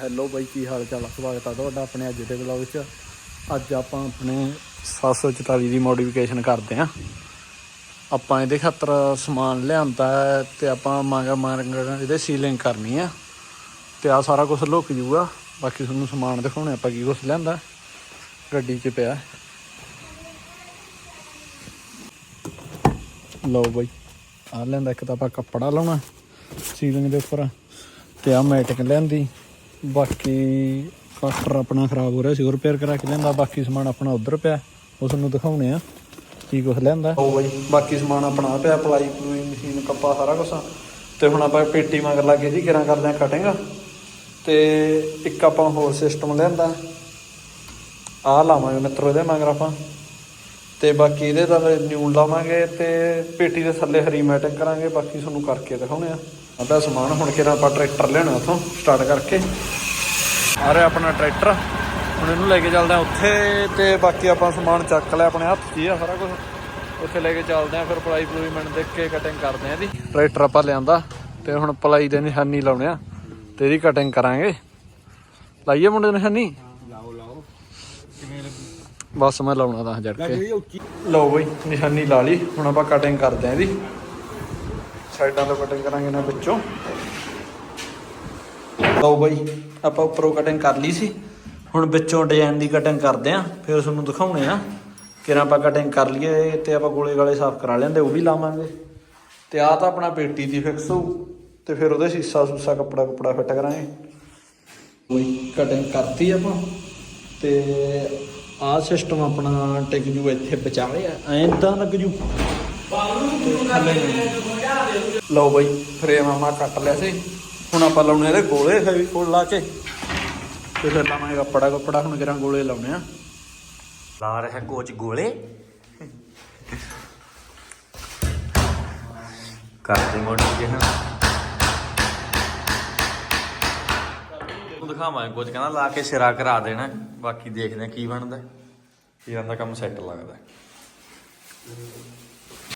Hello ਬਾਈ, ਕੀ ਹਾਲ ਚਾਲ ਆ? ਸਵਾਗਤ ਆ ਤੁਹਾਡਾ ਆਪਣੇ ਅੱਜ ਦੇ ਵਲੌਗ 'ਚ ਅੱਜ ਆਪਾਂ ਆਪਣੇ 744 ਦੀ ਮੋਡੀਫਿਕੇਸ਼ਨ ਕਰਦੇ ਆਂ ਆਪਾਂ ਇਹਦੇ ਖਾਤਰ ਸਮਾਨ ਲਿਆਂਦਾ ਹੈ ਤੇ ਆਪਾਂ ਮਾਂਗਾ ਮਾਰਗ ਇਹਦੇ ਸੀਲਿੰਗ ਕਰਨੀ ਆ। ਤੇ ਆ ਸਾਰਾ ਕੁਝ ਲੁੱਕ ਜੂਗਾ। ਬਾਕੀ ਤੁਹਾਨੂੰ ਸਮਾਨ ਦਿਖਾਉਣੇ ਆਪਾਂ ਕੀ ਕੁਝ ਲਿਆਂਦਾ। ਗੱਡੀ 'ਚ ਪਿਆ। ਲਓ ਬਾਈ ਆ ਲੈਂਦਾ ਇੱਕ ਤਾਂ ਆਪਾਂ ਕੱਪੜਾ ਲਾਉਣਾ ਸੀਲਿੰਗ ਦੇ ਉੱਪਰ। ਤੇ ਆ ਮੈਟਿੰਗ ਲਿਆਂਦੀ। ਬਾਕੀ ਕਸਟਰ ਆਪਣਾ ਖਰਾਬ ਹੋ ਰਿਹਾ ਸੀ ਉਹ ਰਿਪੇਅਰ ਕਰਾ ਕੇ ਲਿਆਂਦਾ, ਬਾਕੀ ਸਮਾਨ ਆਪਣਾ ਉਧਰ ਪਿਆ। ਉਹ ਤੁਹਾਨੂੰ ਦਿਖਾਉਣੇ ਆ, ਕੀ ਕੁਝ ਲਿਆਂਦਾ। ਹੋ ਬਾਈ, ਬਾਕੀ ਸਮਾਨ ਆਪਣਾ ਆਹ ਪਿਆ, ਪਲਾਈ ਪਲੂਈ, ਮਸ਼ੀਨ, ਕੱਪਾ, ਸਾਰਾ ਕੁਝ ਤੇ ਹੁਣ ਆਪਾਂ ਪੇਟੀ ਮਗਰ ਲੱਗੇ ਜੀ ਕਿਰਾਂ ਕਰਦੇ ਆ ਕਟਿੰਗ ਤੇ ਇੱਕ ਆਪਾਂ ਹੋਰ ਸਿਸਟਮ ਲਿਆਂਦਾ। ਆਹ ਲਾਵਾਂਗੇ ਮਿੱਤਰੋ ਇਹਦੇ ਮਗਰ ਆਪਾਂ। ਤੇ ਬਾਕੀ ਇਹਦੇ ਤਾਂ ਨਿਊ ਲਾਵਾਂਗੇ ਤੇ ਪੇਟੀ ਦੇ ਥੱਲੇ ਹਰੀ ਮੈਟਿੰਗ ਕਰਾਂਗੇ, ਬਾਕੀ ਤੁਹਾਨੂੰ ਕਰਕੇ ਦਿਖਾਉਣੇ ਆ। ਅੱਧਾ ਸਮਾਨ ਹੁਣ ਕਿਹੜਾ ਆਪਾਂ ਟਰੈਕਟਰ ਲੈਣਾ ਉਥੋਂ ਸਟਾਰਟ ਕਰਕੇ। ਆ ਰਿਹਾ ਆਪਣਾ ਟਰੈਕਟਰ। ਹੁਣ ਇਹਨੂੰ ਲੈ ਕੇ ਚੱਲਦੇ ਆ ਉੱਥੇ ਤੇ ਬਾਕੀ ਆਪਾਂ ਸਮਾਨ ਚੱਕ ਲਿਆ ਆਪਣੇ ਹੱਥ 'ਚ ਹੀ ਆ ਸਾਰਾ ਕੁਝ ਉੱਥੇ ਲੈ ਕੇ ਚੱਲਦੇ ਆ ਫਿਰ ਪਲਾਈ ਪਲੂਈ ਮਿੰਟ ਦੇਖ ਕੇ ਕਟਿੰਗ ਕਰਦੇ ਆ ਇਹਦੀ। ਟਰੈਕਟਰ ਆਪਾਂ ਲਿਆਂਦਾ ਤੇ ਹੁਣ ਪਲਾਈ ਦੇ ਨਿਸ਼ਾਨੀ ਲਾਉਣੇ ਆ। ਤੇ ਇਹਦੀ ਕਟਿੰਗ ਕਰਾਂਗੇ। ਲਾਈਏ ਮੁੰਡੇ ਦੀ ਨਿਸ਼ਾਨੀ? ਲਾਓ ਲਾਓ। ਬਸ ਮੈਂ ਲਾਉਣਾ ਤਾਂ ਜੜ ਕੇ। ਲਓ ਬਈ ਨਿਸ਼ਾਨੀ ਲਾ ਲਈ। ਹੁਣ ਆਪਾਂ ਕਟਿੰਗ ਕਰਦੇ ਆਂ ਇਹਦੀ। ਸਾਈਡਾਂ ਤੋਂ ਕਟਿੰਗ ਕਰਾਂਗੇ ਨਾ ਵਿੱਚੋਂ। ਲਓ ਬਾਈ, ਆਪਾਂ ਉੱਪਰੋਂ ਕਟਿੰਗ ਕਰ ਲਈ ਸੀ। ਹੁਣ ਵਿੱਚੋਂ ਡਿਜ਼ਾਈਨ ਦੀ ਕਟਿੰਗ ਕਰਦੇ ਆਂ, ਫਿਰ ਤੁਹਾਨੂੰ ਦਿਖਾਉਣੇ ਆ ਕਿਰਾਂ ਆਪਾਂ ਕਟਿੰਗ ਕਰ ਲਈਏ ਤੇ ਆਪਾਂ ਗੋਲੇ ਗਾਲੇ ਸਾਫ਼ ਕਰਾ ਲੈਂਦੇ, ਉਹ ਵੀ ਲਾਵਾਂਗੇ। ਤੇ ਆਹ ਤਾਂ ਆਪਣਾ ਪੇਟੀ ਦੀ ਫਿਕਸ ਹੋਊ, ਤੇ ਫਿਰ ਉਹਦੇ ਸੀਸਾ ਸੂਸਾ ਕੱਪੜਾ ਕੁਪੜਾ ਫਿੱਟ ਕਰਾਂਗੇ। ਕੋਈ ਕਟਿੰਗ ਕਰਤੀ ਆਪਾਂ, ਤੇ ਆਹ ਸਿਸਟਮ ਆਪਣਾ ਟਿਕ ਜੂ ਇੱਥੇ ਵਿਚਾਲੇ ਆ, ਐਂ ਤਾਂ ਲੱਗ ਜੂ ਲਓ ਬਾਈ ਫਰੇਮ ਆਮਾ ਕੱਟ ਲਿਆ ਸੀ। ਹੁਣ ਆਪਾਂ ਲਾਉਣੇ ਇਹਦੇ ਗੋਲੇ ਹੈਵੀ ਲਾ ਕੇ। ਤੇ ਫਿਰ ਲਾਵਾਂਗੇ ਕੱਪੜਾ ਕੱਪੜਾ, ਹੁਣ ਕਿਰਾਂ ਗੋਲੇ ਲਾਉਣੇ ਆ। ਲਾ ਰਿਹਾ ਕੋਚ ਗੋਲੇ। ਕਰਦੇ ਮੋਟੀ ਜਿਹਾ ਨੂੰ ਦਿਖਾਵਾਂ ਕੋਚ, ਕਹਿੰਦਾ ਲਾ ਕੇ ਸਿਰਾ ਕਰਾ ਦੇਣਾ। ਬਾਕੀ ਦੇਖਦੇ ਆ ਕੀ ਬਣਦਾ। ਕੀ ਦਾ ਕੰਮ ਸੈੱਟ ਲੱਗਦਾ।